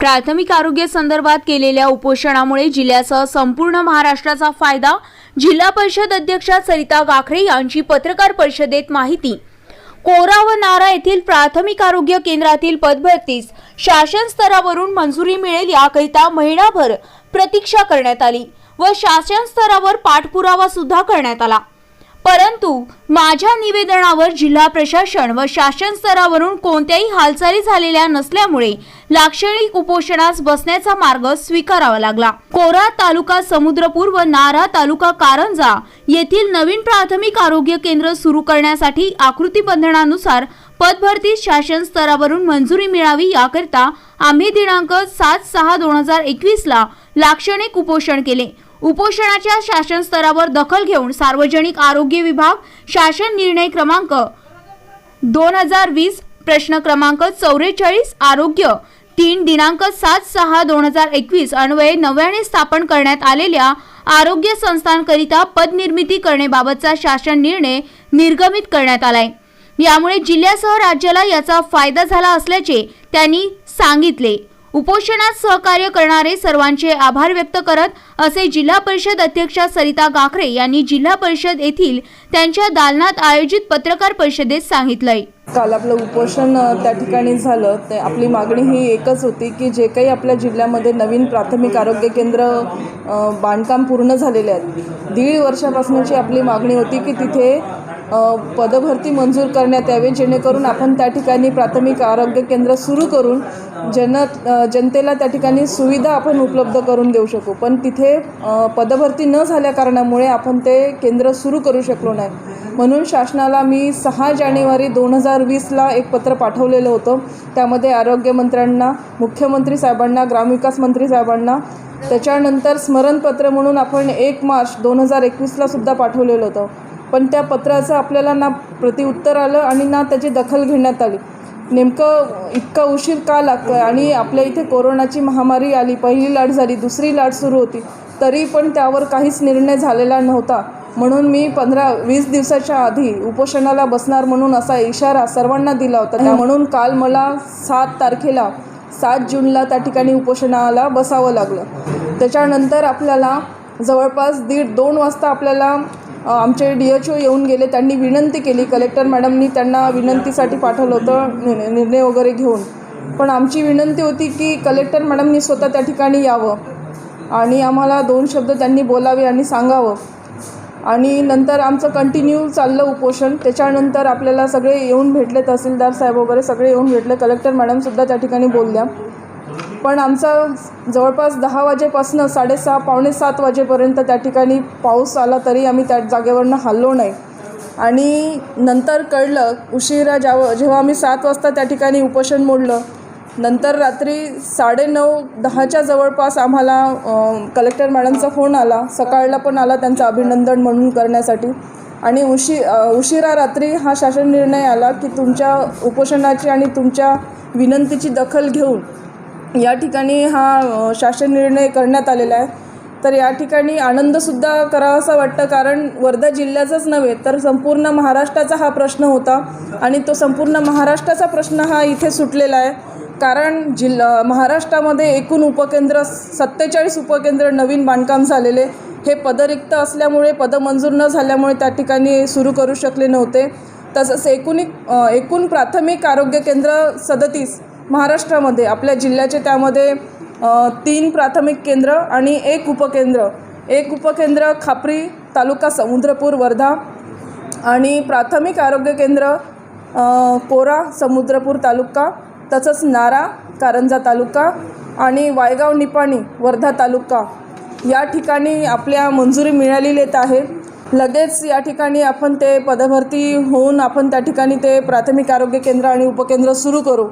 प्राथमिक आरोग्य संदर्भात केलेल्या उपोषणामुळे जिल्ह्यासह संपूर्ण महाराष्ट्राचा फायदा जिल्हा परिषद अध्यक्षा सरिता गाखरे यांची पत्रकार परिषदेत माहिती. कोरा व नारा येथील प्राथमिक आरोग्य केंद्रातील पदभरतीस शासन स्तरावरून मंजुरी मिळेल याकरिता महिनाभर प्रतीक्षा करण्यात आली व शासन स्तरावर पाठपुरावा सुद्धा करण्यात आला. परंतु माझ्या निवेदनावर जिल्हा प्रशासन व शासन स्तरावरून कोणत्याही हालचाली झालेल्या नसल्यामुळे लाक्षणिक उपोषणास बसण्याचा मार्ग स्वीकारावा लागला. कोरा तालुका समुद्रपूर व नारा तालुका कारंजा येथील नवीन प्राथमिक आरोग्य केंद्र सुरू करण्यासाठी आकृती बंधनानुसार पदभरती शासन स्तरावरून मंजुरी मिळावी याकरिता आम्ही दिनांक सात सहा दोन हजार एकवीस ला लाक्षणिक उपोषण केले. उपोषणाच्या शासन स्तरावर दखल घेऊन सार्वजनिक आरोग्य विभाग शासन निर्णय क्रमांक दोन हजार वीस प्रश्न क्रमांक चौवेचाळीस आरोग्य तीन दिनांक सात सहा दोन हजार एकवीस अन्वये नव्याने स्थापन करण्यात आलेल्या आरोग्य संस्थांकरिता पदनिर्मिती करण्याबाबतचा शासन निर्णय निर्गमित करण्यात आलाय. यामुळे जिल्ह्यासह राज्याला याचा फायदा झाला असल्याचे त्यांनी सांगितले. उपोषणात सहकार्य करणारे सर्वांचे आभार व्यक्त करत असे जिल्हा परिषद अध्यक्षा सरिता गाखरे यांनी जिल्हा परिषद येथील त्यांच्या दालनात आयोजित पत्रकार परिषदेत सांगितलंय. काल आपलं उपोषण त्या ठिकाणी झालं. ते आपली मागणी ही एकच होती की जे काही आपल्या जिल्ह्यामध्ये नवीन प्राथमिक आरोग्य केंद्र बांधकाम पूर्ण झालेले आहेत. दीड वर्षापासूनची आपली मागणी होती की तिथे पदभरती मंजूर करण्यात यावे जेणेकरून आपण त्या ठिकाणी प्राथमिक आरोग्य केंद्र सुरू करून जन जनतेला त्या ठिकाणी सुविधा आपण उपलब्ध करून देऊ शकू. पण तिथे पदभरती न झाल्या कारणामुळे आपण ते केंद्र सुरू करू शकलो नाही. म्हणून शासनाला मी सहा जानेवारी दोन हजार वीसला एक पत्र पाठवलेलं होतं. त्यामध्ये आरोग्यमंत्र्यांना मुख्यमंत्री साहेबांना ग्रामविकास मंत्री साहेबांना त्याच्यानंतर स्मरणपत्र म्हणून आपण एक मार्च दोन हजार एकवीसला सुद्धा पाठवलेलं होतं. पण त्या पत्राचं आपल्याला ना प्रतिउत्तर आलं आणि ना त्याची दखल घेण्यात आली. नेमकं इतका उशीर का लागतो आहे आणि आपल्या इथे कोरोनाची महामारी आली पहिली लाट झाली दुसरी लाट सुरू होती. तरी पण त्यावर काहीच निर्णय झालेला नव्हता. म्हणून मी पंधरा वीस दिवसाच्या आधी उपोषणाला बसणार म्हणून असा इशारा सर्वांना दिला होता. त्या म्हणून काल मला सात तारखेला सात जूनला त्या ठिकाणी उपोषणाला बसावं लागलं. त्याच्यानंतर आपल्याला जवळपास दीड दोन वाजता आपल्याला आमचे डी एच ओ येऊन गेले त्यांनी विनंती केली. कलेक्टर मॅडमनी त्यांना विनंतीसाठी पाठवलं होतं निर्णय वगैरे घेऊन. पण आमची विनंती होती की कलेक्टर मॅडमनी स्वतः त्या ठिकाणी यावं आणि आम्हाला दोन शब्द त्यांनी बोलावे आणि सांगावं. आणि नंतर आमचं कंटिन्यू चाललं उपोषण. त्याच्यानंतर आपल्याला सगळे येऊन भेटले तहसीलदार साहेब वगैरे सगळे येऊन भेटले. कलेक्टर मॅडमसुद्धा त्या ठिकाणी बोलल्या. पण आमचा जवळपास दहा वाजेपासनं साडेसहा पावणे सात वाजेपर्यंत त्या ठिकाणी पाऊस आला तरी आम्ही त्या जागेवरनं हल्लो नाही. आणि नंतर कळलं उशिरा ज्याव जेव्हा आम्ही सात वाजता त्या ठिकाणी उपोषण मोडलं नंतर रात्री साडेनऊ दहाच्या जवळपास आम्हाला कलेक्टर मॅडमचा फोन आला. सकाळला पण आला त्यांचं अभिनंदन म्हणून करण्यासाठी. आणि उशी उशिरा रात्री हा शासन निर्णय आला की तुमच्या उपोषणाची आणि तुमच्या विनंतीची दखल घेऊन या ठिकाणी हा शासन निर्णय करण्यात आलेला आहे. तर या ठिकाणी आनंदसुद्धा करावासा वाटतं कारण वर्धा जिल्ह्याचाच नव्हे तर संपूर्ण महाराष्ट्राचा हा प्रश्न होता. आणि तो संपूर्ण महाराष्ट्राचा प्रश्न हा इथे सुटलेला आहे. कारण जिल्हा महाराष्ट्रामध्ये एकूण उपकेंद्र सत्तेचाळीस उपकेंद्र नवीन बांधकाम झालेले. हे पदरिक्त असल्यामुळे पदं मंजूर न झाल्यामुळे त्या ठिकाणी सुरू करू शकले नव्हते. तसंच एकूण एकूण प्राथमिक आरोग्य केंद्र सदतीस महाराष्ट्रामध्ये आपल्या जिल्ह्याचे त्यामध्ये तीन प्राथमिक केंद्र आणि एक उपकेंद्र. एक उपकेंद्र खापरी तालुका समुद्रपूर वर्धा आणि प्राथमिक आरोग्य केंद्र कोरा समुद्रपूर तालुका तसंच नारा कारंजा तालुका आणि वायगाव निपाणी वर्धा तालुका. या ठिकाणी आपल्या मंजुरी मिळालेली आहे. लगेच या ठिकाणी आपण ते पदभरती होऊन आपण त्या ठिकाणी ते प्राथमिक आरोग्य केंद्र आणि उपकेंद्र सुरू करू.